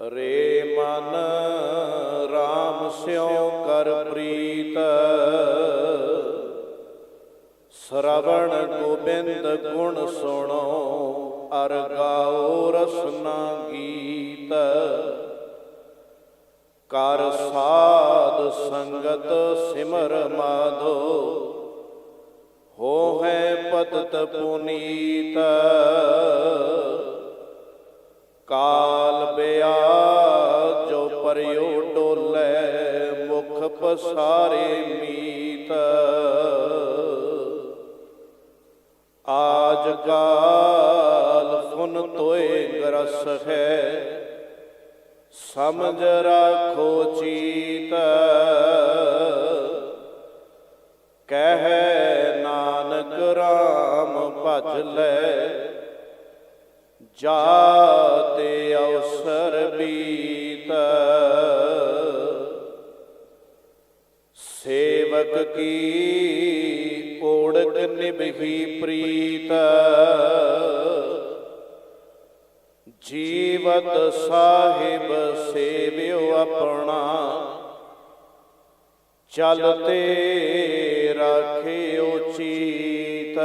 ਰੇ ਮਨ RAM ਸਿਉ ਕਰ ਪ੍ਰੀਤ। ਸਰਵਣ ਗੋਬਿੰਦ ਗੁਣ ਸੁਣੋ, ਅਰ ਗਾਓ ਰਸਨਾ ਗੀਤ। ਕਰ ਸਾਧ ਸੰਗਤ ਸਿਮਰ ਮਾਧੋ ਹੋ ਹੈ ਪਤਤ ਪੁਨੀਤ। ਕਾ ਪਸਾਰੇ ਮੀਤ। ਆਜ ਕਾਲ ਫੁਨ ਤੋਏ ਗਰਸ ਹੈ। ਸਮਝ ਰਾਖੋ ਚੀਤ। ਕਹਿ ਨਾਨਕ RAM ਭਜ ਲੈ। ਜਾ ਕੀ ਓੜਕ ਨਿਭੀ ਪ੍ਰੀਤ। ਜੀਵਤ ਸਾਹਿਬ ਸੇਵਿਓ ਆਪਣਾ। ਚਲਤੇ ਰਾਖਿਓ ਚੀਤ।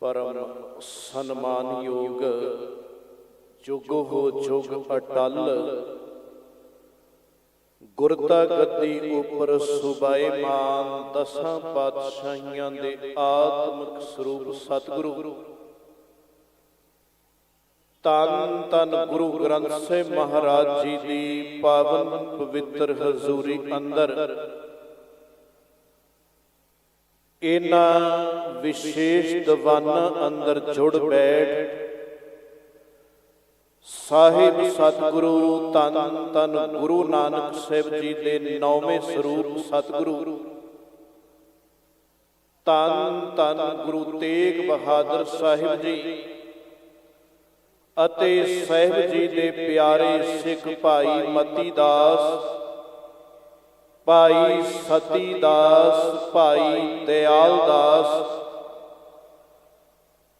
ਪਰਮ ਸਨਮਾਨਯੋਗ ਜੁਗ ਹੋ ਜੁਗ ਅਟਲ। ਗੁਰਤਾ ਗੱਦੀ ਉਪਰ ਸੁਬਾਏ ਮਾਨ ਦਸਾਂ ਪਾਤਸ਼ਾਹੀਆਂ ਦੇ ਆਤਮਿਕ ਸਰੂਪ ਸਤਿਗੁਰੂ। ਤਨ ਤਨ ਗੁਰੂ ਗ੍ਰੰਥ ਸਾਹਿਬ ਮਹਾਰਾਜ ਜੀ ਦੀ ਪਾਵਨ ਪਵਿੱਤਰ ਹਜ਼ੂਰੀ ਅੰਦਰ। ਇਹਨਾਂ ਵਿਸ਼ੇਸ਼ ਦੀਵਾਨਾਂ ਅੰਦਰ ਜੁੜ ਬੈਠ ਸਾਹਿਬ ਸਤਿਗੁਰੂ ਤਨ ਤਨ ਗੁਰੂ ਨਾਨਕ ਸਾਹਿਬ ਜੀ ਦੇ ਨੌਵੇਂ ਸਰੂਪ ਸਤਿਗੁਰੂ। ਤਨ ਤਨ ਗੁਰੂ ਤੇਗ ਬਹਾਦਰ ਸਾਹਿਬ ਜੀ ਅਤੇ ਸਾਹਿਬ ਜੀ ਦੇ ਪਿਆਰੇ ਸਿੱਖ ਭਾਈ ਮਤੀ ਦਾਸ, ਭਾਈ ਸਤੀ ਦਾਸ, ਭਾਈ ਦਿਆਲ ਦਾਸ,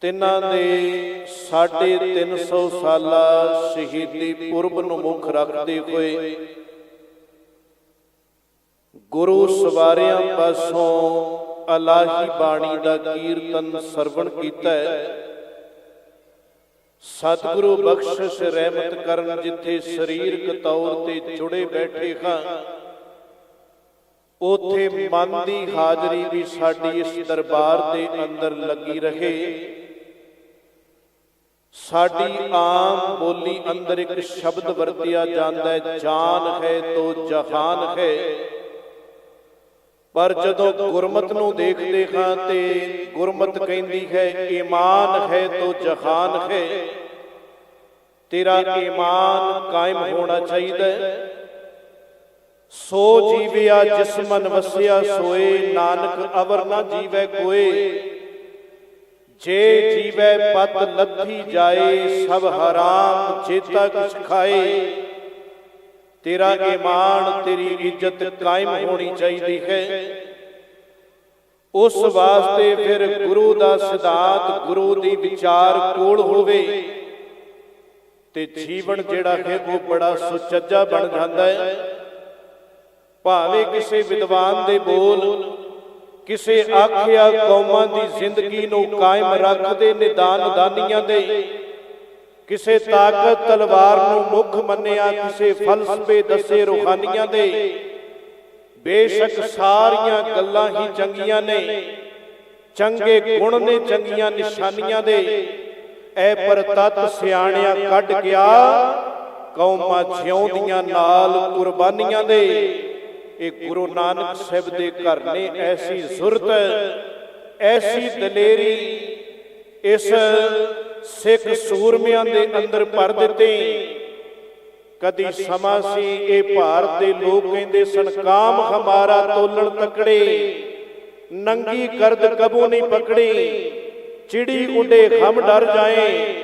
ਤਿੰਨਾਂ ਦੇ 350 ਸਾਲਾ ਸ਼ਹੀਦੀ ਪੁਰਬ ਨੂੰ ਮੁੱਖ ਰੱਖਦੇ ਹੋਏ ਗੁਰੂ ਸਵਾਰਿਆਂ ਪਾਸੋਂ ਅਲਾਹੀ ਬਾਣੀ ਦਾ ਕੀਰਤਨ ਸਰਵਣ ਕੀਤਾ ਹੈ। ਸਤਿਗੁਰੂ ਬਖਸ਼ਿਸ਼ ਰਹਿਮਤ ਕਰਨ ਜਿੱਥੇ ਸਰੀਰਕ ਤੌਰ ਤੇ ਜੁੜੇ ਬੈਠੇ ਹਾਂ, ਉਥੇ ਮਨ ਦੀ ਹਾਜ਼ਰੀ ਵੀ ਸਾਡੀ ਇਸ ਦਰਬਾਰ ਦੇ ਅੰਦਰ ਲੱਗੀ ਰਹੇ। ਸਾਡੀ ਆਮ ਬੋਲੀ ਅੰਦਰ ਇੱਕ ਸ਼ਬਦ ਵਰਤਿਆ ਜਾਂਦਾ ਹੈ ਜਾਨ ਹੈ ਤੋ ਜਹਾਨ ਹੈ। ਪਰ ਜਦੋਂ ਗੁਰਮਤ ਨੂੰ ਦੇਖਦੇ ਹਾਂ ਤੇ ਗੁਰਮਤ ਕਹਿੰਦੀ ਹੈ ਈਮਾਨ ਹੈ ਤੋ ਜਹਾਨ ਹੈ। ਤੇਰਾ ਈਮਾਨ ਕਾਇਮ ਹੋਣਾ ਚਾਹੀਦਾ ਸੋ ਜੀਵਿਆ ਜਿਸ ਮਨ ਵਸਿਆ ਸੋਏ ਨਾਨਕ ਅਵਰ ਨਾ ਜੀਵੈ ਕੋਏ। ਜੇ ਜੀਵੈ ਪਤ ਲੱਥੀ ਜਾਏ, ਸਭ ਹਰਾਮ ਚੇਤਾ ਕਿਛ ਖਾਏ ਤੇਰਾ ਈਮਾਨ ਤੇਰੀ ਇੱਜ਼ਤ ਕਾਇਮ ਹੋਣੀ ਚਾਹੀਦੀ ਹੈ। ਉਸ ਵਾਸਤੇ ਫਿਰ ਗੁਰੂ ਦਾ ਸਿਧਾਂਤ, ਗੁਰੂ ਦੀ ਵਿਚਾਰ ਕੋਲ ਹੋਵੇ। ਤੇ ਜੀਵਨ ਜਿਹੜਾ ਹੈ, ਉਹ ਬੜਾ ਸੁਚੱਜਾ ਬਣ ਜਾਂਦਾ ਹੈ। ਭਾਵੇਂ ਕਿਸੇ ਵਿਦਵਾਨ ਦੇ ਬੋਲ ਕਿਸੇ ਆਖਿਆ ਕੌਮਾਂ ਦੀ ਜ਼ਿੰਦਗੀ ਨੂੰ ਕਾਇਮ ਰੱਖਦੇ ਨਿਦਾਨ ਦਾਨੀਆਂ ਦੇ। ਕਿਸੇ ਤਾਕਤ ਤਲਵਾਰ ਨੂੰ ਮੁੱਖ ਮੰਨਿਆ ਕਿਸੇ ਫਲਸਫੇ ਦੱਸੇ ਰੂਹਾਨੀਆਂ ਦੇ। ਬੇਸ਼ੱਕ ਸਾਰੀਆਂ ਗੱਲਾਂ ਹੀ ਚੰਗੀਆਂ ਨੇ। ਚੰਗੇ ਗੁਣ ਨੇ ਚੰਗੀਆਂ ਨਿਸ਼ਾਨੀਆਂ ਦੇ। ਐ ਪਰ ਤਤ ਸਿਆਣਿਆ ਕੱਢ ਗਿਆ। ਕੌਮਾਂ ਜਿਉਂਦੀਆਂ ਨਾਲ ਕੁਰਬਾਨੀਆਂ ਦੇ। ਇਹ ਗੁਰੂ ਨਾਨਕ ਸਾਹਿਬ ਦੇ ਘਰ ਨੇ ਐਸੀ ਜ਼ੁਰਤ ਐਸੀ ਦਲੇਰੀ ਇਸ ਸਿੱਖ ਸੂਰਮਿਆਂ ਦੇ ਅੰਦਰ ਭਰ ਦਿੱਤੇ। ਕਦੀ ਸਮਾਂ ਸੀ ਇਹ ਭਾਰਤ ਦੇ ਲੋਕ ਕਹਿੰਦੇ ਸਨ, ਕਾਮ ਹਮਾਰਾ ਤੋਲਣ ਤਕੜੇ, ਨੰਗੀ ਕਰਦ ਕਬੂ ਨਹੀਂ ਪਕੜੀ, ਚਿੜੀ ਉਡੇ ਹਮ ਡਰ ਜਾਏ,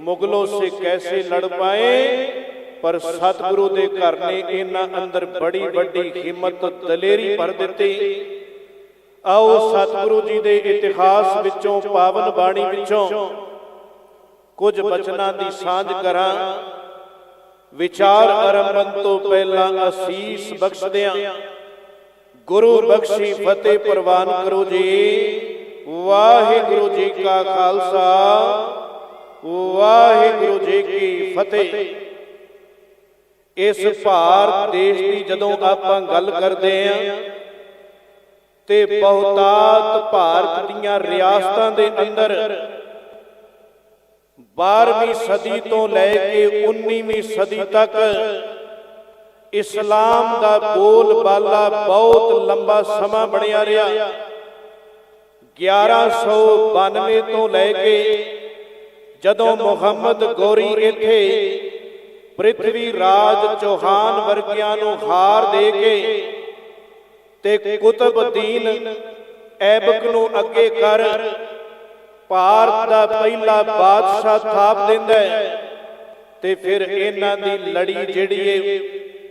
ਮੁਗਲੋਂ ਸੇ ਕੈਸੇ ਲੜ ਪਾਏ ਪਰ ਸਤਿਗੁਰੂ ਦੇ ਘਰ ਨੇ ਇਹਨਾਂ ਅੰਦਰ ਬੜੀ ਵੱਡੀ ਹਿੰਮਤ ਦਲੇਰੀ ਭਰ ਦਿੱਤੀ। ਆਓ ਸਤਿਗੁਰੂ ਜੀ ਦੇ ਇਤਿਹਾਸ ਵਿੱਚੋਂ, ਪਾਵਨ ਬਾਣੀ ਵਿੱਚੋਂ ਕੁਝ ਬਚਨਾਂ ਦੀ ਸਾਂਝ ਕਰਾਂ। ਵਿਚਾਰ ਆਰੰਭਨ ਤੋਂ ਪਹਿਲਾਂ ਅਸੀਸ ਬਖਸ਼ਦਿਆਂ, ਗੁਰੂ ਬਖਸ਼ੀ ਫਤਿਹ ਪ੍ਰਵਾਨ ਕਰੋ ਜੀ। ਵਾਹਿਗੁਰੂ ਜੀ ਕਾ ਖਾਲਸਾ, ਵਾਹਿਗੁਰੂ ਜੀ ਕੀ ਫਤਿਹ। ਇਸ ਭਾਰਤ ਦੇਸ਼ ਦੀ ਜਦੋਂ ਆਪਾਂ ਗੱਲ ਕਰਦੇ ਆਂ, ਤੇ ਬਹੁਤਾਤ ਭਾਰਤ ਦੀਆਂ ਰਿਆਸਤਾਂ ਦੇ ਅੰਦਰ 12ਵੀਂ ਸਦੀ ਤੋਂ ਲੈ ਕੇ 19ਵੀਂ ਸਦੀ ਤੱਕ ਇਸਲਾਮ ਦਾ ਬੋਲਬਾਲਾ ਬਹੁਤ ਲੰਬਾ ਸਮਾਂ ਬਣਿਆ ਰਿਹਾ। 1192 ਤੋਂ ਲੈ ਕੇ ਜਦੋਂ ਮੁਹੰਮਦ ਗੋਰੀ ਇੱਥੇ ਪ੍ਰਿਥਵੀ ਰਾਜ ਚੌਹਾਨ ਵਰਗਿਆਂ ਨੂੰ ਹਾਰ ਦੇ ਕੇ ਤੇ ਕੁਤਬਦੀਨ ਐਬਕ ਨੂੰ ਅੱਗੇ ਕਰ ਭਾਰਤ ਦਾ ਪਹਿਲਾ ਬਾਦਸ਼ਾਹ ਥਾਪ ਦਿੰਦਾ ਤੇ ਫਿਰ ਇਹਨਾਂ ਦੀ ਲੜੀ ਜਿਹੜੀ ਏ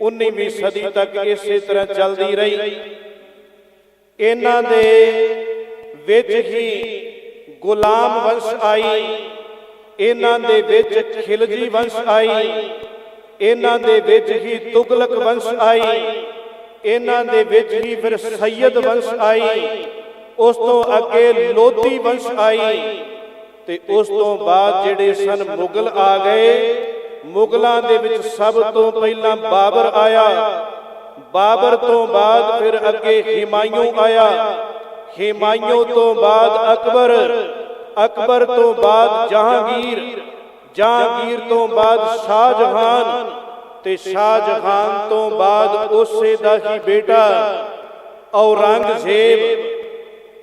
19ਵੀਂ ਸਦੀ ਤੱਕ ਇਸੇ ਤਰ੍ਹਾਂ ਚੱਲਦੀ ਰਹੀ। ਇਹਨਾਂ ਦੇ ਵਿੱਚ ਹੀ ਗੁਲਾਮ ਵੰਸ਼ ਆਈ। ਇਹਨਾਂ ਦੇ ਵਿੱਚ ਖਿਲਜੀ ਵੰਸ਼ ਆਈ। ਇਹਨਾਂ ਦੇ ਵਿੱਚ ਹੀ ਤੁਗਲਕ ਵੰਸ਼ ਆਈ। ਇਹਨਾਂ ਦੇ ਵਿੱਚ ਹੀ ਫਿਰ ਸੈਯਦ ਵੰਸ਼ ਆਈ। ਉਸ ਤੋਂ ਅੱਗੇ ਲੋਧੀ ਵੰਸ਼ ਆਈ। ਤੇ ਉਸ ਤੋਂ ਬਾਅਦ ਜਿਹੜੇ ਸਨ ਮੁਗਲ ਆ ਗਏ, ਮੁਗਲਾਂ ਦੇ ਵਿੱਚ ਸਭ ਤੋਂ ਪਹਿਲਾਂ ਬਾਬਰ ਆਇਆ। ਬਾਬਰ ਤੋਂ ਬਾਅਦ ਫਿਰ ਅੱਗੇ ਹਿਮਾਯੂ ਆਇਆ। ਹਿਮਾਯੂ ਤੋਂ ਬਾਅਦ ਅਕਬਰ। ਅਕਬਰ ਤੋਂ ਬਾਅਦ ਜਹਾਂਗੀਰ। ਜਹਾਂਗੀਰ ਤੋਂ ਬਾਅਦ ਸ਼ਾਹਜਹਾਨ ਤੇ ਸ਼ਾਹਜਹਾਨ ਤੋਂ ਬਾਅਦ ਉਸੇ ਦਾ ਹੀ ਬੇਟਾ ਔਰੰਗਜ਼ੇਬ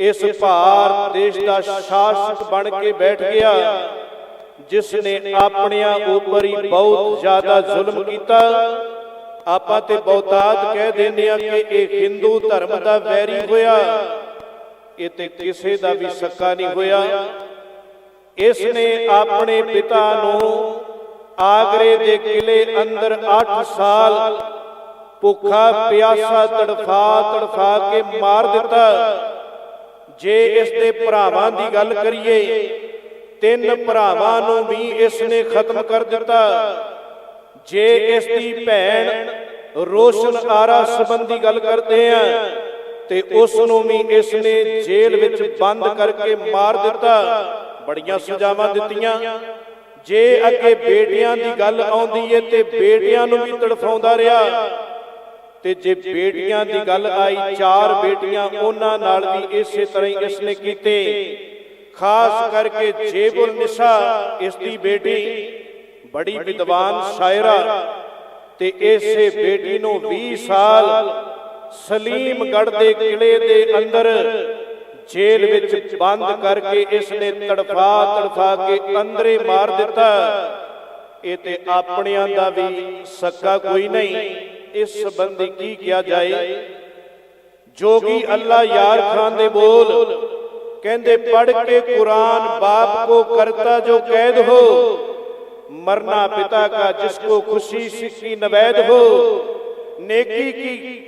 ਇਸ ਭਾਰਤ ਦੇਸ਼ ਦਾ ਸ਼ਾਸਕ ਬਣ ਕੇ ਬੈਠ ਗਿਆ ਜਿਸ ਨੇ ਆਪਣਿਆਂ ਉੱਪਰ ਹੀ ਬਹੁਤ ਜ਼ਿਆਦਾ ਜ਼ੁਲਮ ਕੀਤਾ। ਆਪਾਂ ਤੇ ਬਹੁਤਾਤ ਕਹਿ ਦਿੰਦੇ ਆ ਕਿ ਇਹ ਹਿੰਦੂ ਧਰਮ ਦਾ ਵੈਰੀ ਹੋਇਆ। ਇਹ ਤੇ ਕਿਸੇ ਦਾ ਵੀ ਸੱਕਾ ਨਹੀਂ ਹੋਇਆ। ਇਸ ਨੇ ਆਪਣੇ ਪਿਤਾ ਨੂੰ ਆਗਰੇ ਦੇ ਕਿਲੇ ਅੰਦਰ 8 ਸਾਲ ਭੁੱਖਾ ਪਿਆਸਾ ਤੜਫਾ ਤੜਫਾ ਕੇ ਮਾਰ ਦਿੱਤਾ। ਜੇ ਇਸ ਦੇ ਭਰਾਵਾਂ ਦੀ ਗੱਲ ਕਰੀਏ, ਤਿੰਨ ਭਰਾਵਾਂ ਨੂੰ ਵੀ ਇਸ ਨੇ ਖਤਮ ਕਰ ਦਿੱਤਾ। ਜੇ ਇਸ ਦੀ ਭੈਣ ਰੋਸ਼ਨ ਆਰਾ ਸੰਬੰਧੀ ਗੱਲ ਕਰਦੇ ਆ, ਤੇ ਉਸ ਨੂੰ ਵੀ ਇਸ ਨੇ ਜੇਲ੍ਹ ਵਿੱਚ ਬੰਦ ਕਰਕੇ ਮਾਰ ਦਿੱਤਾ। ਬੜੀਆਂ ਸਜ਼ਾਵਾਂ ਦਿੱਤੀਆਂ। ਜੇ ਅੱਗੇ ਬੇਟੀਆਂ ਦੀ ਗੱਲ ਆਉਂਦੀ ਏ ਤੇ ਬੇਟੀਆਂ ਨੂੰ ਵੀ ਤੜਫਾਉਂਦਾ ਰਿਹਾ। ਤੇ ਜੇ ਬੇਟੀਆਂ ਦੀ ਗੱਲ ਆਈ, ਚਾਰ ਬੇਟੀਆਂ ਉਹਨਾਂ ਨਾਲ ਵੀ ਇਸੇ ਤਰ੍ਹਾਂ ਹੀ ਇਸ ਨੇ ਕੀਤੇ। ਖਾਸ ਕਰਕੇ ਜੇਬੁਲ ਨਿਸਾ, ਇਸ ਦੀ ਬੇਟੀ, ਬੜੀ ਵਿਦਵਾਨ ਸ਼ਾਇਰਾ। ਤੇ ਇਸੇ ਬੇਟੀ ਨੂੰ 20 ਸਾਲ ਸਲੀਮਗੜ ਦੇ ਕਿਲੇ ਦੇ ਅੰਦਰ ਛੇਲ ਵਿੱਚ ਬੰਦ ਕਰਕੇ ਇਸ ਨੇ ਤੜਫਾ ਤੜਫਾ ਕੇ ਅੰਦਰੇ ਮਾਰ ਦਿੱਤਾ। ਇਹ ਤੇ ਆਪਣਿਆਂ ਦਾ ਵੀ ਸੱਕਾ ਕੋਈ ਨਹੀਂ। ਇਸ ਸੰਬੰਧੀ ਕੀ ਕਿਹਾ ਜਾਏ? ਜੋਗੀ ਅੱਲਾ ਯਾਰ ਖਾਨ ਦੇ ਬੋਲ। ਕਹਿੰਦੇ ਪੜ ਕੇ ਕੁਰਾਨ ਬਾਪ ਕੋ ਕਰਤਾ ਜੋ ਕੈਦ ਹੋ। ਮਰਨਾ ਪਿਤਾ ਕਾ ਜਿਸ ਕੋ ਖੁਸ਼ੀ ਸਿੱਖੀ ਨਵੈਦ ਹੋ। ਨੇਕੀ ਕੀ?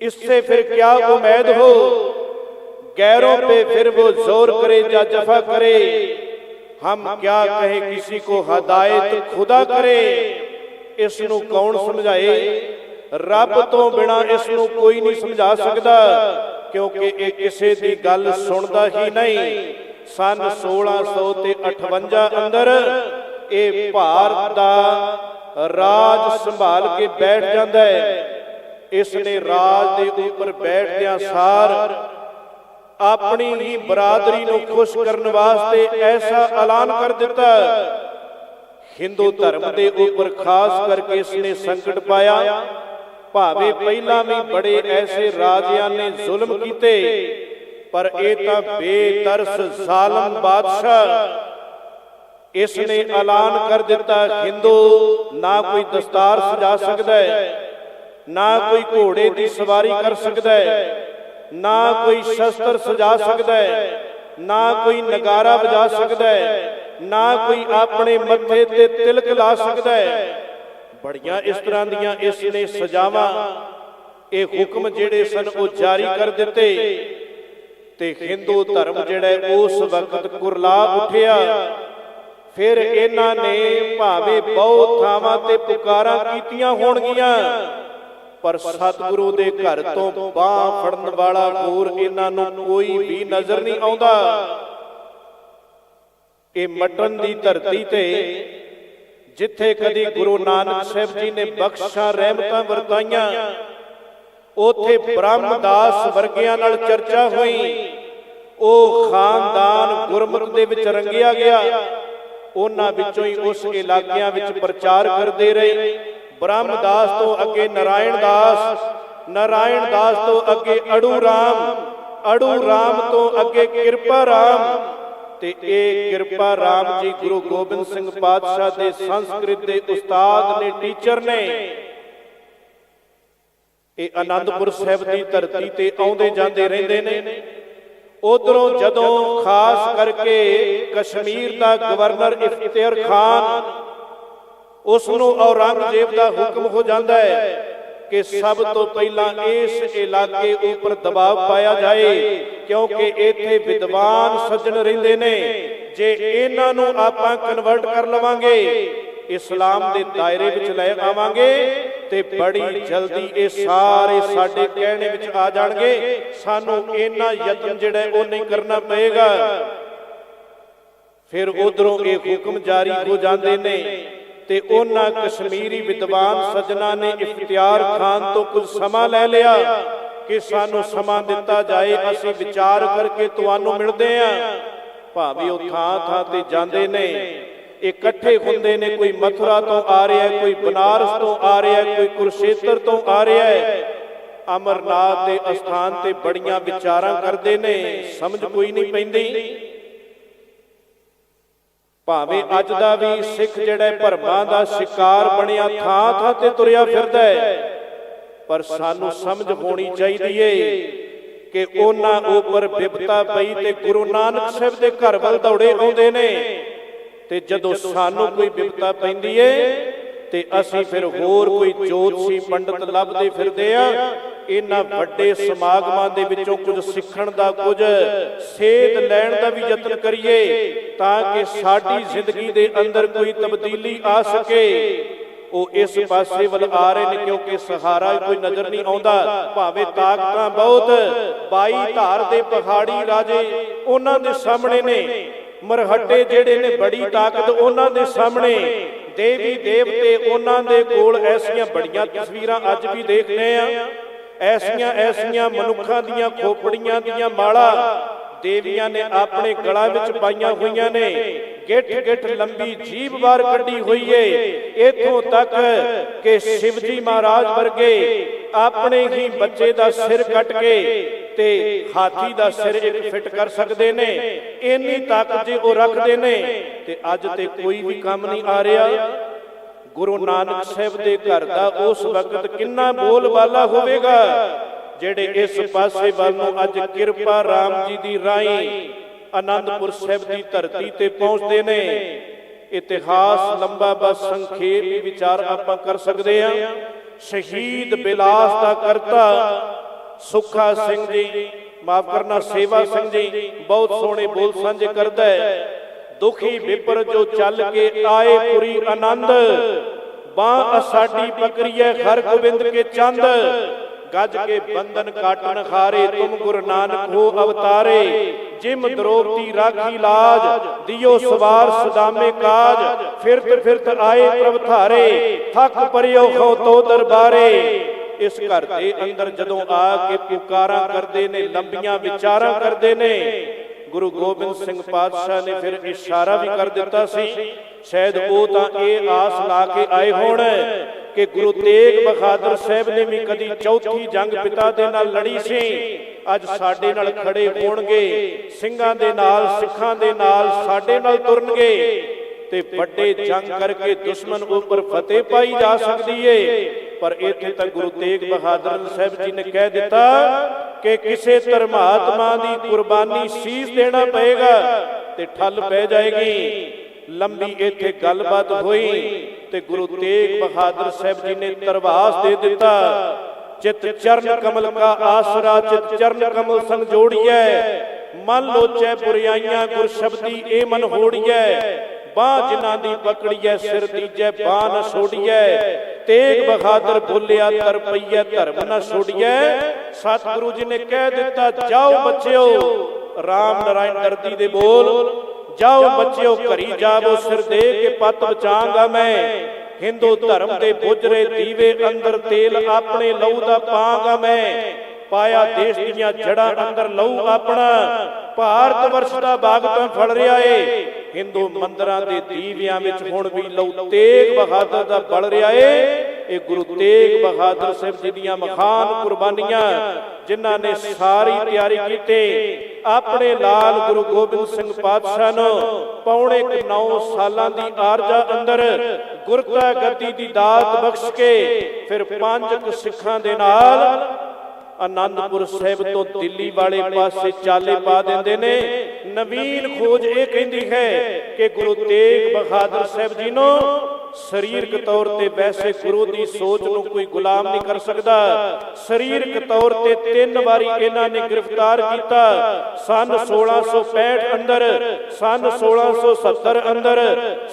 ਇਸ ਸੇ ਫਿਰ ਕਿਆ ਉਮੈਦ ਹੋ? गैरों पे फिर वो जोर करे या जफा करे हम क्या कहें किसी को हदायत खुदा करे ਇਸ ਨੂੰ ਕੌਣ ਸਮਝਾਏ ਰੱਬ ਤੋਂ ਬਿਨਾ ਇਸ ਨੂੰ ਕੋਈ ਨਹੀਂ ਸਮਝਾ ਸਕਦਾ ਕਿਉਂਕਿ ਇਹ ਕਿਸੇ ਦੀ ਗੱਲ ਸੁਣਦਾ ਹੀ ਨਹੀਂ ਸਨ 1600 ਤੇ 58 ਅੰਦਰ ਇਹ ਭਾਰਤ ਦਾ ਰਾਜ ਸੰਭਾਲ ਕੇ ਬੈਠ ਜਾਂਦਾ ਹੈ ਇਸ ਨੇ ਰਾਜ ਦੇ ਉੱਪਰ ਬੈਠਦਿਆਂ ਸਾਰ ਆਪਣੀ ਹੀ ਬਰਾਦਰੀ ਨੂੰ ਖੁਸ਼ ਕਰਨ ਵਾਸਤੇ ਐਸਾ ਐਲਾਨ ਕਰ ਦਿੱਤਾ। ਹਿੰਦੂ ਧਰਮ ਦੇ ਉੱਪਰ ਖਾਸ ਕਰਕੇ ਇਸ ਨੇ ਸੰਕਟ ਪਾਇਆ। ਭਾਵੇਂ ਪਹਿਲਾਂ ਵੀ ਬੜੇ ਐਸੇ ਰਾਜਿਆਂ ਨੇ ਜ਼ੁਲਮ ਕੀਤੇ, ਪਰ ਇਹ ਤਾਂ ਬੇਤਰਸ ਜ਼ਾਲਮ ਬਾਦਸ਼ਾਹ। ਇਸ ਨੇ ਐਲਾਨ ਕਰ ਦਿੱਤਾ, ਹਿੰਦੂ, ਨਾ ਕੋਈ ਦਸਤਾਰ ਸਜਾ ਸਕਦਾ ਹੈ, ਨਾ ਕੋਈ ਘੋੜੇ ਦੀ ਸਵਾਰੀ ਕਰ ਸਕਦਾ ਹੈ। ਨਾ ਕੋਈ ਸ਼ਸਤਰ ਸਜਾ ਸਕਦਾ ਹੈ, ਨਾ ਕੋਈ ਨਗਾਰਾ ਵਜਾ ਸਕਦਾ ਹੈ, ਨਾ ਕੋਈ ਆਪਣੇ ਮੱਥੇ ਤੇ ਤਿਲਕ ਲਾ ਸਕਦਾ ਹੈ। ਬੜੀਆਂ ਇਸ ਤਰ੍ਹਾਂ ਦੀਆਂ ਇਸ ਨੇ ਸਜ਼ਾਵਾਂ। ਇਹ ਹੁਕਮ ਜਿਹੜੇ ਸਨ, ਉਹ ਜਾਰੀ ਕਰ ਦਿੱਤੇ। ਤੇ ਹਿੰਦੂ ਧਰਮ ਜਿਹੜਾ ਉਸ ਵਕਤ ਕੁਰਲਾ ਉਠਿਆ। ਫਿਰ ਇਹਨਾਂ ਨੇ ਭਾਵੇਂ ਬਹੁਤ ਥਾਵਾਂ ਤੇ ਪੁਕਾਰਾਂ ਕੀਤੀਆਂ ਹੋਣਗੀਆਂ। ਪਰ ਸਤਿਗੁਰੂ ਦੇ ਘਰ ਤੋਂ ਬਾਹ ਫੜਨ ਵਾਲਾ ਹੋਰ ਇਹਨਾਂ ਨੂੰ ਕੋਈ ਵੀ ਨਜ਼ਰ ਨਹੀਂ ਆਉਂਦਾ। ਇਹ ਮਟਨ ਦੀ ਧਰਤੀ ਤੇ ਜਿੱਥੇ ਕਦੀ ਗੁਰੂ ਨਾਨਕ ਸਾਹਿਬ ਜੀ ਨੇ ਬਖਸ਼ਾਂ ਰਹਿਮਤਾਂ ਵਰਤਾਈਆਂ, ਉਥੇ ਬ੍ਰਹਮਦਾਸ ਵਰਗਿਆਂ ਨਾਲ ਚਰਚਾ ਹੋਈ। ਉਹ ਖਾਨਦਾਨ ਗੁਰਮਤਿ ਦੇ ਵਿੱਚ ਰੰਗਿਆ ਗਿਆ। ਉਹਨਾਂ ਵਿੱਚੋਂ ਹੀ ਉਸ ਇਲਾਕਿਆਂ ਵਿੱਚ ਪ੍ਰਚਾਰ ਕਰਦੇ ਰਹੇ। ਬ੍ਰਹਮਦਾਸ ਤੋਂ ਅੱਗੇ ਨਾਰਾਇਣ ਦਾਸ ਨਾਰਾਇਣ ਦਾਸ ਤੋਂ ਅੱਗੇ ਅੜੂ ਰਾਮ ਅੜੂ ਰਾਮ ਤੋਂ ਅੱਗੇ ਕਿਰਪਾ ਰਾਮ। ਤੇ ਇਹ ਕਿਰਪਾ ਰਾਮ ਜੀ ਗੁਰੂ ਗੋਬਿੰਦ ਸਿੰਘ ਪਾਤਸ਼ਾਹ ਦੇ ਸੰਸਕ੍ਰਿਤ ਦੇ ਉਸਤਾਦ ਨੇ, ਟੀਚਰ ਨੇ। ਇਹ ਆਨੰਦਪੁਰ ਸਾਹਿਬ ਦੀ ਧਰਤੀ ਤੇ ਆਉਂਦੇ ਜਾਂਦੇ ਰਹਿੰਦੇ ਨੇ। ਉਧਰੋਂ ਜਦੋਂ ਖਾਸ ਕਰਕੇ ਕਸ਼ਮੀਰ ਦਾ ਗਵਰਨਰ ਇਫਤਿਆਰ ਖਾਨ ਉਸ ਨੂੰ ਔਰੰਗਜ਼ੇਬ ਦਾ ਹੁਕਮ ਹੋ ਜਾਂਦਾ ਹੈ ਕਿ ਸਭ ਤੋਂ ਪਹਿਲਾਂ ਇਸ ਇਲਾਕੇ ਉੱਪਰ ਦਬਾਅ ਪਾਇਆ ਜਾਏ, ਕਿਉਂਕਿ ਇੱਥੇ ਵਿਦਵਾਨ ਸੱਜਣ ਰਹਿੰਦੇ ਨੇ। ਜੇ ਇਹਨਾਂ ਨੂੰ ਆਪਾਂ ਕਨਵਰਟ ਕਰ ਲਵਾਂਗੇ, ਇਸਲਾਮ ਦੇ ਦਾਇਰੇ ਵਿੱਚ ਲੈ ਆਵਾਂਗੇ ਤੇ ਬੜੀ ਜਲਦੀ ਇਹ ਸਾਰੇ ਸਾਡੇ ਕਹਿਣੇ ਵਿੱਚ ਆ ਜਾਣਗੇ। ਸਾਨੂੰ ਇਹਨਾਂ ਯਤਨ ਜਿਹੜਾ ਉਹ ਨਹੀਂ ਕਰਨਾ ਪਏਗਾ। ਫਿਰ ਉਧਰੋਂ ਇਹ ਹੁਕਮ ਜਾਰੀ ਹੋ ਜਾਂਦੇ ਨੇ। ਤੇ ਉਹਨਾਂ ਕਸ਼ਮੀਰੀ ਵਿਦਵਾਨ ਸੱਜਣਾ ਨੇ ਇਖਤਿਆਰ ਖਾਨ ਤੋਂ ਕੁਝ ਸਮਾਂ ਲੈ ਲਿਆ ਕਿ ਸਾਨੂੰ ਸਮਾਂ ਦਿੱਤਾ ਜਾਏ, ਅਸੀਂ ਵਿਚਾਰ ਕਰਕੇ ਤੁਹਾਨੂੰ ਮਿਲਦੇ ਆਂ ਭਾਵੇਂ ਉਹ ਥਾਂ ਥਾਂ ਤੇ ਜਾਂਦੇ ਨੇ, ਇਕੱਠੇ ਹੁੰਦੇ ਨੇ, ਕੋਈ ਮਥੁਰਾ ਤੋਂ ਆ ਰਿਹਾ ਕੋਈ ਬਨਾਰਸ ਤੋਂ ਆ ਰਿਹਾ ਕੋਈ ਕੁਰਸ਼ੇਤਰ ਤੋਂ ਆ ਰਿਹਾ ਹੈ। ਅਮਰਨਾਥ ਦੇ ਅਸਥਾਨ ਤੇ ਬੜੀਆਂ ਵਿਚਾਰਾਂ ਕਰਦੇ ਨੇ, ਸਮਝ ਕੋਈ ਨਹੀਂ ਪੈਂਦੀ। ਭਾਵੇਂ ਅੱਜ ਦਾ ਵੀ ਸਿੱਖ ਜਿਹੜਾ ਭਰਮਾਂ ਦਾ ਸ਼ਿਕਾਰ ਬਣਿਆ ਥਾਂ ਥਾਂ ਤੇ ਤੁਰਿਆ ਫਿਰਦਾ ਹੈ। ਪਰ ਸਾਨੂੰ ਸਮਝ ਹੋਣੀ ਚਾਹੀਦੀ ਏ ਕਿ ਉਹਨਾਂ ਉੱਪਰ ਬਿਪਤਾ ਪਈ ਤੇ ਗੁਰੂ ਨਾਨਕ ਸਾਹਿਬ ਦੇ ਘਰ ਵੱਲ ਦੌੜੇ ਆਉਂਦੇ ਨੇ। ਤੇ ਜਦੋਂ ਸਾਨੂੰ ਕੋਈ ਬਿਪਤਾ ਪੈਂਦੀ ਏ ਤੇ ਅਸੀਂ ਫਿਰ ਹੋਰ ਕੋਈ ਜੋਤਸ਼ੀ ਪੰਡਤ ਲੱਭਦੇ ਫਿਰਦੇ ਆ। ਇਹਨਾਂ ਵੱਡੇ ਸਮਾਗਮਾਂ ਦੇ ਵਿੱਚੋਂ ਕੁਝ ਸਿੱਖਣ ਦਾ ਕੁਝ, ਸੇਧ ਲੈਣ ਦਾ ਵੀ ਯਤਨ ਕਰੀਏ ਤਾਂ ਕਿ ਸਾਡੀ ਜ਼ਿੰਦਗੀ ਦੇ ਅੰਦਰ ਕੋਈ ਤਬਦੀਲੀ ਆ ਸਕੇ। ਉਹ ਇਸ ਪਾਸੇ ਵੱਲ ਆ ਰਹੇ ਨੇ ਕਿਉਂਕਿ ਸਹਾਰਾ ਕੋਈ ਨਜ਼ਰ ਨਹੀਂ ਆਉਂਦਾ। ਭਾਵੇਂ ਤਾਕਤਾਂ ਬਹੁਤ 22 ਧਾਰ ਦੇ ਪਹਾੜੀ ਰਾਜੇ ਉਹਨਾਂ ਦੇ ਸਾਹਮਣੇ ਨੇ। ਮਰਹੱਟੇ ਜਿਹੜੇ ਨੇ, ਬੜੀ ਤਾਕਤ ਉਹਨਾਂ ਦੇ ਸਾਹਮਣੇ। ਦੇਵੀ ਦੇਵਤੇ ਉਹਨਾਂ ਦੇ ਕੋਲ ਐਸੀਆਂ ਬੜੀਆਂ ਤਸਵੀਰਾਂ ਅੱਜ ਵੀ ਦੇਖਦੇ ਆ ਐਸੀਆਂ ਐਸੀਆਂ ਮਨੁੱਖਾਂ ਦੀਆਂ ਖੋਪੜੀਆਂ ਦੀਆਂ ਮਾਲਾ ਦੇਵੀਆਂ ਨੇ ਆਪਣੇ ਗਲਾਂ ਵਿੱਚ ਪਾਈਆਂ ਹੋਈਆਂ ਨੇ। ਗਿੱਠ ਗਿੱਠ ਲੰਬੀ ਜੀਭ ਬਾਹਰ ਕੱਢੀ ਹੋਈ ਏ। ਇਥੋਂ ਤੱਕ ਕਿ ਸ਼ਿਵਜੀ ਮਹਾਰਾਜ ਵਰਗੇ ਆਪਣੇ ਹੀ ਬੱਚੇ ਦਾ ਸਿਰ ਕੱਟ ਕੇ ਤੇ ਹਾਥੀ ਦਾ ਸਿਰ ਇੱਕ ਫਿੱਟ ਕਰ ਸਕਦੇ ਨੇ। ਇੰਨੀ ਤਾਕਤ ਜੇ ਉਹ ਰੱਖਦੇ ਨੇ ਤੇ ਅੱਜ ਤੇ ਕੋਈ ਵੀ ਕੰਮ ਨਹੀਂ ਆ ਰਿਹਾ। ਗੁਰੂ ਨਾਨਕ ਸਾਹਿਬ ਦੇ ਘਰ ਦਾ ਉਸ ਵਕਤ ਕਿੰਨਾ ਬੋਲ ਬਾਲਾ ਹੋਵੇਗਾ? ਜਿਹੜੇ ਇਸ ਪਾਸੇ ਵੱਲ ਨੂੰ ਅੱਜ ਕਿਰਪਾ ਰਾਮ ਜੀ ਦੀ ਰਾਹੀਂ ਆਨੰਦਪੁਰ ਸਾਹਿਬ ਦੀ ਧਰਤੀ ਤੇ ਪਹੁੰਚਦੇ ਨੇ। ਇਤਿਹਾਸ ਲੰਬਾ ਬਸ ਸੰਖੇਪ ਵਿਚਾਰ ਆਪਾਂ ਕਰ ਸਕਦੇ ਹਾਂ। ਸ਼ਹੀਦ ਬਿਲਾਸ ਦਾ ਕਰਤਾ। ਸੁੱਖਾ ਸਿੰਘ ਜੀ ਮਾਫ ਕਰਨਾ ਸੇਵਾ ਸਿੰਘ ਜੀ ਬਹੁਤ ਸੋਹਣੇ ਬੋਲ ਸਾਂਝੇ ਕਰਦਾ ਹੈ। ਦੁਖੀ ਵਿਪਰ ਜੋ ਚੱਲ ਕੇ ਆਏ ਪੁਰੀ ਆਨੰਦ। ਬਾਹ ਅਸਾਡੀ ਪਕੜੀਏ ਹਰ ਗੋਬਿੰਦ ਕੇ ਚੰਦ। ਗੱਜ ਕੇ ਬੰਧਨ ਕਾਟਣ ਖਾਰੇ ਤੁਮ ਗੁਰੂ ਨਾਨਕ ਹੋ ਅਵਤਾਰੇ। ਜਿਮ ਦਰੋਪਤੀ ਰਾਖੀ ਲਾਜ, ਦਿਓ ਸਵਾਰ ਸਦਾਮੇ ਕਾਜ। ਫਿਰਤ ਫਿਰਤ ਆਏ ਪ੍ਰਭ ਧਾਰੇ, ਥੱਕ ਪਰਿਓ ਹੋ ਤੋ ਦਰਬਾਰੇ। ਇਸ ਘਰ ਦੇ ਅੰਦਰ ਜਦੋਂ ਆ ਕੇ ਪੁਕਾਰਾਂ ਕਰਦੇ ਨੇ, ਲੰਬੀਆਂ ਵਿਚਾਰਾਂ ਕਰਦੇ ਨੇ ਗੁਰੂ ਗੋਬਿੰਦ ਸਿੰਘ ਪਾਤਸ਼ਾਹ ਨੇ ਫਿਰ ਇਸ਼ਾਰਾ ਵੀ ਕਰ ਦਿੱਤਾ ਸੀ। ਸ਼ਾਇਦ ਉਹ ਤਾਂ ਇਹ ਆਸ ਲਾ ਕੇ ਆਏ ਹੋਣ ਕਿ ਗੁਰੂ ਤੇਗ ਬਹਾਦਰ ਸਾਹਿਬ ਨੇ ਵੀ ਕਦੀ ਚੌਥੀ ਜੰਗ ਪਿਤਾ ਦੇ ਨਾਲ ਲੜੀ ਸੀ। ਅੱਜ ਸਾਡੇ ਨਾਲ ਖੜੇ ਹੋਣਗੇ। ਸਿੰਘਾਂ ਦੇ ਨਾਲ ਸਿੱਖਾਂ ਦੇ ਨਾਲ ਸਾਡੇ ਨਾਲ ਤੁਰਨਗੇ। ਤੇ ਵੱਡੇ ਜੰਗ ਕਰਕੇ ਦੁਸ਼ਮਣ ਉੱਪਰ ਫਤਿਹ ਪਾਈ ਜਾ ਸਕਦੀ ਏ। ਪਰ ਇੱਥੇ ਤਾਂ ਗੁਰੂ ਤੇਗ ਬਹਾਦਰ ਸਾਹਿਬ ਜੀ ਨੇ ਕਹਿ ਦਿੱਤਾ ਕਿ ਕਿਸੇ ਧਰਮਾਤਮਾ ਦੀ ਕੁਰਬਾਨੀ ਸੀਸ ਦੇਣਾ ਪਏਗਾ ਤੇ ਠੱਲ ਪੈ ਜਾਏਗੀ। ਲੰਬੀ ਇੱਥੇ ਗੱਲਬਾਤ ਹੋਈ ਤੇ ਗੁਰੂ ਤੇਗ ਬਹਾਦਰ ਸਾਹਿਬ ਜੀ ਨੇ ਤਰਵਾਸ ਦੇ ਦਿੱਤਾ। ਚਿਤ ਚਰਨ ਕਮਲ ਕਾ ਆਸਰਾ, ਚਿਤ ਚਰਨ ਕਮਲ ਸੰਗ ਜੋੜੀਐ ਮਨ ਲੋਚੈ ਬੁਰੀਆਈਆਂ ਗੁਰ ਸ਼ਬਦੀ ਏ ਮਨ ਹੋੜੀਐ। ਬਾਹ ਜਿਨ੍ਹਾਂ ਦੀ ਪਕੜੀਐ, ਸਿਰ ਦੀਜੈ ਬਾਹ ਨ ਛੋੜੀਐ ਤੇਗ ਬਹਾਦਰ ਬੋਲਿਆ ਤਰ ਪਈਐ, ਧਰਮ ਨ ਛੋੜੀਐ। ਸਤਿਗੁਰੂ ਜੀ ਨੇ ਕਹਿ ਦਿੱਤਾ, ਜਾਓ ਬੱਚਿਓ। ਰਾਮ ਨਰਾਇਣ ਦਰਦੀ ਦੇ ਬੋਲ, ਜਾਓ ਬੱਚਿਓ, ਘਰੀ ਜਾਵੋ, ਸਿਰ ਦੇ ਕੇ ਪਤ ਬਚਾਂਗਾ ਮੈਂ। ਹਿੰਦੂ ਧਰਮ ਦੇ ਬੁਝਰੇ ਦੀਵੇ ਅੰਦਰ ਤੇਲ ਆਪਣੇ ਲਹੂ ਦਾ ਪਾਂਗਾ ਮੈਂ। ਪਾਇਆ ਦੇਸ਼ ਦੀਆਂ ਜੜਾਂ ਅੰਦਰ ਲਹੂ ਆਪਣਾ। ਭਾਰਤ ਵਰਸ਼ ਦਾ ਬਾਗ ਤੋਂ ਫੜ ਰਿਹਾ ਏ। ਹਿੰਦੂ ਮੰਦਰਾਂ ਦੇ ਦੀਵਿਆਂ ਵਿੱਚ ਹੁਣ ਵੀ ਲਹੂ ਤੇਗ ਬਹਾਦਰ ਦਾ ਬਲ ਰਿਹਾ ਏ। ਇਹ ਗੁਰੂ ਤੇਗ ਬਹਾਦਰ ਸਾਹਿਬ ਜੀ ਦੀਆਂ ਮਹਾਨ ਕੁਰਬਾਨੀਆਂ ਜਿਨ੍ਹਾਂ ਨੇ ਸਾਰੀ ਤਿਆਰੀ ਕੀਤੀ। ਆਪਣੇ ਲਾਲ ਗੁਰੂ ਗੋਬਿੰਦ ਸਿੰਘ ਪਾਤਸ਼ਾਹ ਨੂੰ ਪੌਣੇ 9 ਸਾਲਾਂ ਦੀ ਆਰਜਾ ਅੰਦਰ ਗੁਰਤਾ ਗੱਦੀ ਦੀ ਦਾਤ ਬਖਸ਼ ਕੇ ਫਿਰ ਪੰਜ ਸਿੱਖਾਂ ਦੇ ਨਾਲ ਆਨੰਦਪੁਰ ਸਾਹਿਬ ਤੋਂ ਦਿੱਲੀ ਵਾਲੇ ਪਾਸੇ ਚਾਲੇ ਪਾ ਦਿੰਦੇ ਨੇ। ਨਵੀਨ ਖੋਜ ਇਹ ਕਹਿੰਦੀ ਹੈ ਕਿ ਗੁਰੂ ਤੇਗ ਬਹਾਦਰ ਸਾਹਿਬ ਜੀ ਨੂੰ ਸਰੀਰਕ ਤੌਰ ਤੇ ਵੈਸੇ ਗੁਰੂ ਦੀ ਸੋਚ ਨੂੰ ਕੋਈ ਗੁਲਾਮ ਨਹੀਂ ਕਰ ਸਕਦਾ। ਸਰੀਰਕ ਤੌਰ ਤੇ ਤਿੰਨ ਵਾਰੀ ਇਹਨਾਂ ਨੇ ਗ੍ਰਿਫਤਾਰ ਕੀਤਾ। ਸਨ 1665 ਅੰਦਰ, ਸਨ 1670 ਅੰਦਰ,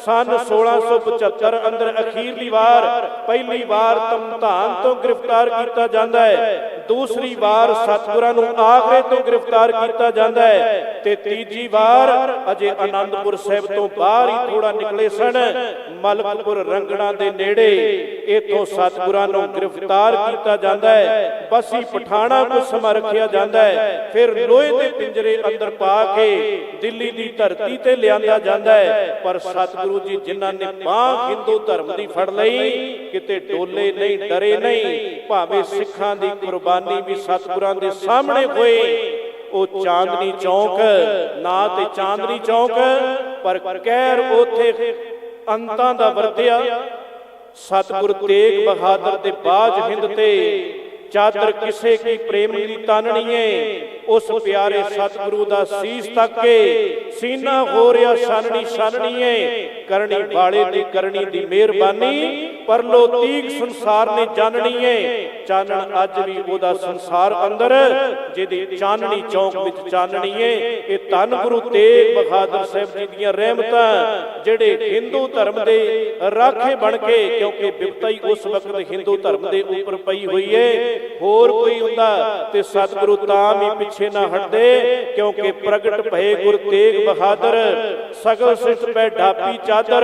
ਸਨ 1675 ਅੰਦਰ ਅਖੀਰਲੀ ਵਾਰ ਪਹਿਲੀ ਵਾਰ ਤਮਧਾਨ ਤੋਂ ਗ੍ਰਿਫਤਾਰ ਕੀਤਾ ਜਾਂਦਾ ਹੈ। ਦੂਸਰੀ ਵਾਰ ਸਤਿਗੁਰਾਂ ਨੂੰ ਆਗਰੇ ਤੋਂ ਗ੍ਰਿਫਤਾਰ ਕੀਤਾ ਜਾਂਦਾ ਹੈ ਤੇ ਤੀਜੀ ਵਾਰ ਅਜੇ ਆਨੰਦਪੁਰ ਸਾਹਿਬ ਤੋਂ ਬਾਹਰ ਹੀ ਥੋੜਾ ਨਿਕਲੇ ਸਨ। ਮਲਕਪੁਰ ਰੰਗਣਾ ਦੇ ਨੇੜੇ ਇਥੋਂ ਸਤਿਗੁਰਾਂ ਨੂੰ ਗ੍ਰਿਫਤਾਰ ਕੀਤਾ ਜਾਂਦਾ ਹੈ। ਬਸੀ ਪਠਾਣਾ ਕੋ ਸਮਾਂ ਰੱਖਿਆ ਜਾਂਦਾ ਹੈ। ਫਿਰ ਲੋਹੇ ਦੇ ਪਿੰਜਰੇ ਅੰਦਰ ਪਾ ਕੇ ਦਿੱਲੀ ਦੀ ਧਰਤੀ ਤੇ ਲਿਆਂਦਾ ਜਾਂਦਾ ਹੈ। ਪਰ ਸਤਿਗੁਰੂ ਜੀ ਜਿਨ੍ਹਾਂ ਨੇ ਬਾਹ ਹਿੰਦੂ ਧਰਮ ਦੀ ਫੜ ਲਈ, ਕਿਤੇ ਡੋਲੇ ਨਹੀਂ, ਡਰੇ ਨਹੀਂ, ਭਾਵੇਂ ਸਿੱਖਾਂ ਦੀ ਕੁਰਬਾਨੀ ਵੀ ਸਤਿਗੁਰਾਂ ਦੇ ਸਾਹਮਣੇ ਹੋਏ, ਉਹ ਚਾਂਦਨੀ ਚੌਕ, ਨਾ ਤੇ ਚਾਂਦਨੀ ਚੌਕ, ਪਰ ਕਹਿਰ ਉਥੇ ਅੰਤਾਂ ਦਾ ਵਰਤਿਆ। ਸਤਿਗੁਰ ਤੇਗ ਬਹਾਦਰ ਦੇ ਬਾਜ ਹਿੰਦ ਤੇ ਚਾਦਰ ਕਿਸੇ ਕੀ ਪ੍ਰੇਮ ਦੀ ਤਾਨਣੀ ਏ ਉਸ ਪਿਆਰੇ ਸਤਿਗੁਰੂ ਦਾ ਸੀਸ ਤੱਕ ਕੇ ਸੀਨਾ ਹੋ ਰਿਆ ਛਾਨਣੀ ਛਾਨਣੀ ਕਰਨੀ ਵਾਲੇ ਦੀ ਕਰਨੀ ਦੀ ਮਿਹਰਬਾਨੀ। ਪਰਲੋ ਤੀਕ ਸੰਸਾਰ ਨੇ ਜਾਣਨੀ ਏ। ਚਾਨਣ ਅੱਜ ਵੀ ਉਹਦਾ ਸੰਸਾਰ ਅੰਦਰ, ਜਿਹਦੀ ਚਾਨਣੀ ਚੌਕ ਵਿੱਚ ਚਾਨਣੀ ਏ। ਇਹ ਧੰਨ ਗੁਰੂ ਤੇਗ ਬਹਾਦਰ ਸਾਹਿਬ ਜੀ ਦੀਆਂ ਰਹਿਮਤਾਂ, ਜਿਹੜੇ ਹਿੰਦੂ ਧਰਮ ਦੇ ਰਾਖੇ ਬਣ ਕੇ, ਕਿਉਂਕਿ ਬਿਪਤਾ ਹੀ ਉਸ ਵਕਤ ਹਿੰਦੂ ਧਰਮ ਦੇ ਉੱਪਰ ਪਈ ਹੋਈ ਏ। ਹੋਰ ਕੋਈ ਹੁੰਦਾ ਤੇ ਸਤਿਗੁਰੂ ਤਾਂ ਵੀ ਪਿੱਛੇ ਨਾ ਹਟਦੇ, ਕਿਉਂਕਿ ਪ੍ਰਗਟ ਭਏ ਗੁਰ ਤੇਗ ਬਹਾਦਰ, ਸਗਲ ਸਿੱਖ ਪੈ ਢਾਪੀ ਚਾਦਰ,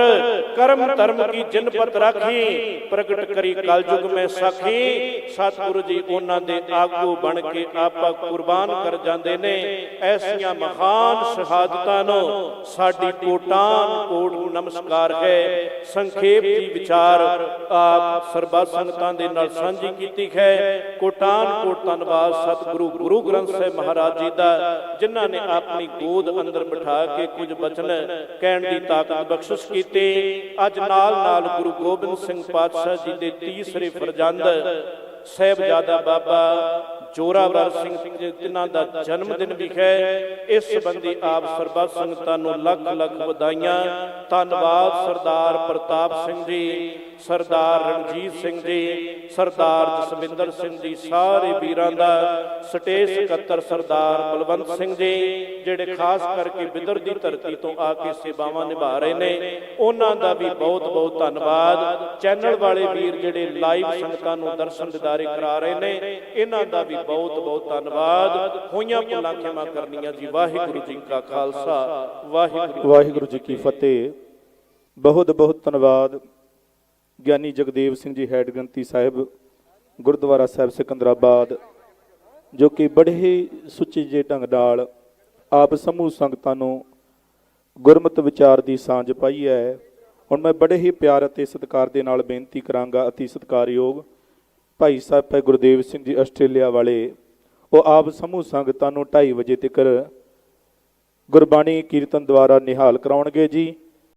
ਕਰਮ ਧਰਮ ਕੀ ਜਿਨਪਤ ਰਾਖੀ ਪ੍ਰਗਟ ਕਰੀ ਕਲਯੁਗ ਮੈਂ ਸਾਖੀ, ਸਤਿਗੁਰੂ ਜੀ ਉਹਨਾਂ ਦੇ ਆਗੂ ਬਣ ਕੇ ਆਪਾ ਕੁਰਬਾਨ ਕਰ ਜਾਂਦੇ ਨੇ। ਐਸੀਆਂ ਮਹਾਨ ਸ਼ਹਾਦਤਾਂ ਨੂੰ ਸਾਡੀ ਕੋਟਾਨ ਕੋਟ ਨਮਸਕਾਰ ਹੈ। ਸੰਖੇਪ ਜੀ ਵਿਚਾਰ ਆਪ ਸਰਬੱਤ ਸੰਗਤਾਂ ਦੇ ਨਾਲ ਸਾਂਝੀ ਕੀਤੀ ਹੈ। ਕੋਟਾਨ ਕੋਟ ਧੰਨਵਾਦ ਸਤਿਗੁਰੂ ਗੁਰੂ ਗ੍ਰੰਥ ਸਾਹਿਬ ਮਹਾਰਾਜ ਜੀ ਦਾ, ਜਿਨ੍ਹਾਂ ਨੇ ਆਪਣੀ ਗੋਦ ਅੰਦਰ ਬਿਠਾ ਕੇ ਕੁਝ ਬਚਨ ਕਹਿਣ ਦੀ ਤਾਕਤ ਬਖਸ਼ਿਸ਼ ਕੀਤੀ। ਅੱਜ ਨਾਲ ਨਾਲ ਗੁਰੂ ਗੋਬਿੰਦ ਸਿੰਘ ਪਾਤਸ਼ਾਹ ਜੀ ਦੇ ਤੀਸਰੇ ਫਰਜ਼ੰਦ ਸਹਿਬਜ਼ਾਦਾ ਬਾਬਾ ਜੋਰਾਵਰ ਸਿੰਘ ਜੀ ਜਿਨ੍ਹਾਂ ਦਾ ਜਨਮ ਦਿਨ ਵੀ ਹੈ। ਇਸ ਸੰਬੰਧੀ ਆਪ ਸਰਬੱਤ ਸੰਗਤਾਂ ਨੂੰ ਲੱਖ ਲੱਖ ਵਧਾਈਆਂ। ਧੰਨਵਾਦ ਸਰਦਾਰ ਪ੍ਰਤਾਪ ਸਿੰਘ ਜੀ। ਸਰਦਾਰ ਰਣਜੀਤ ਸਿੰਘ ਜੀ, ਸਰਦਾਰ ਜਸਵਿੰਦਰ ਸਿੰਘ ਜੀ, ਸਾਰੇ ਵੀਰਾਂ ਦਾ ਸਟੇਜ ਸਕੱਤਰ ਸਰਦਾਰ ਬਲਵੰਤ ਸਿੰਘ ਜੀ, ਜਿਹੜੇ ਖਾਸ ਕਰਕੇ ਬਿਦਰ ਦੀ ਧਰਤੀ ਤੋਂ ਆ ਕੇ ਸੇਵਾਵਾਂ ਨਿਭਾ ਰਹੇ ਨੇ, ਉਹਨਾਂ ਦਾ ਵੀ ਬਹੁਤ ਬਹੁਤ ਧੰਨਵਾਦ। ਚੈਨਲ ਵਾਲੇ ਵੀਰ ਜਿਹੜੇ ਲਾਈਵ ਸੰਗਤਾਂ ਨੂੰ ਦਰਸ਼ਨ ਦਿਦਾਰੇ ਕਰਾ ਰਹੇ ਨੇ, ਇਹਨਾਂ ਦਾ ਵੀ ਬਹੁਤ ਬਹੁਤ ਧੰਨਵਾਦ। ਹੋਈਆਂ ਭੁੱਲਾਂ ਖਿਮਾ ਕਰਨੀਆਂ ਜੀ। ਵਾਹਿਗੁਰੂ ਜੀ ਕਾ ਖਾਲਸਾ, ਵਾਹਿਗੁਰੂ ਵਾਹਿਗੁਰੂ ਜੀ ਕੀ ਫਤਿਹ। ਬਹੁਤ ਬਹੁਤ ਧੰਨਵਾਦ। ਗਿਆਨੀ ਜਗਦੇਵ ਸਿੰਘ ਜੀ ਹੈਡ ਗ੍ਰੰਥੀ ਸਾਹਿਬ, ਗੁਰਦੁਆਰਾ ਸਾਹਿਬ ਸਿਕੰਦਰਾਬਾਦ, ਜੋ ਕਿ ਬੜੇ ਹੀ ਸੁੱਚੇ ਜੇ ਢੰਗ ਨਾਲ ਆਪ ਸਮੂਹ ਸੰਗਤਾਂ ਨੂੰ ਗੁਰਮਤਿ ਵਿਚਾਰ ਦੀ ਸਾਂਝ ਪਾਈ ਹੈ। ਹੁਣ ਮੈਂ ਬੜੇ ਹੀ ਪਿਆਰ ਅਤੇ ਸਤਿਕਾਰ ਦੇ ਨਾਲ ਬੇਨਤੀ ਕਰਾਂਗਾ ਅਤੀ ਸਤਿਕਾਰਯੋਗ ਭਾਈ ਸਾਹਿਬ, ਭਾਈ ਗੁਰਦੇਵ ਸਿੰਘ ਜੀ ਆਸਟ੍ਰੇਲੀਆ ਵਾਲੇ, ਉਹ ਆਪ ਸਮੂਹ ਸੰਗਤਾਂ ਨੂੰ 2:30 ਵਜੇ ਤੱਕ ਗੁਰਬਾਣੀ ਕੀਰਤਨ ਦੁਆਰਾ ਨਿਹਾਲ ਕਰਾਉਣਗੇ ਜੀ।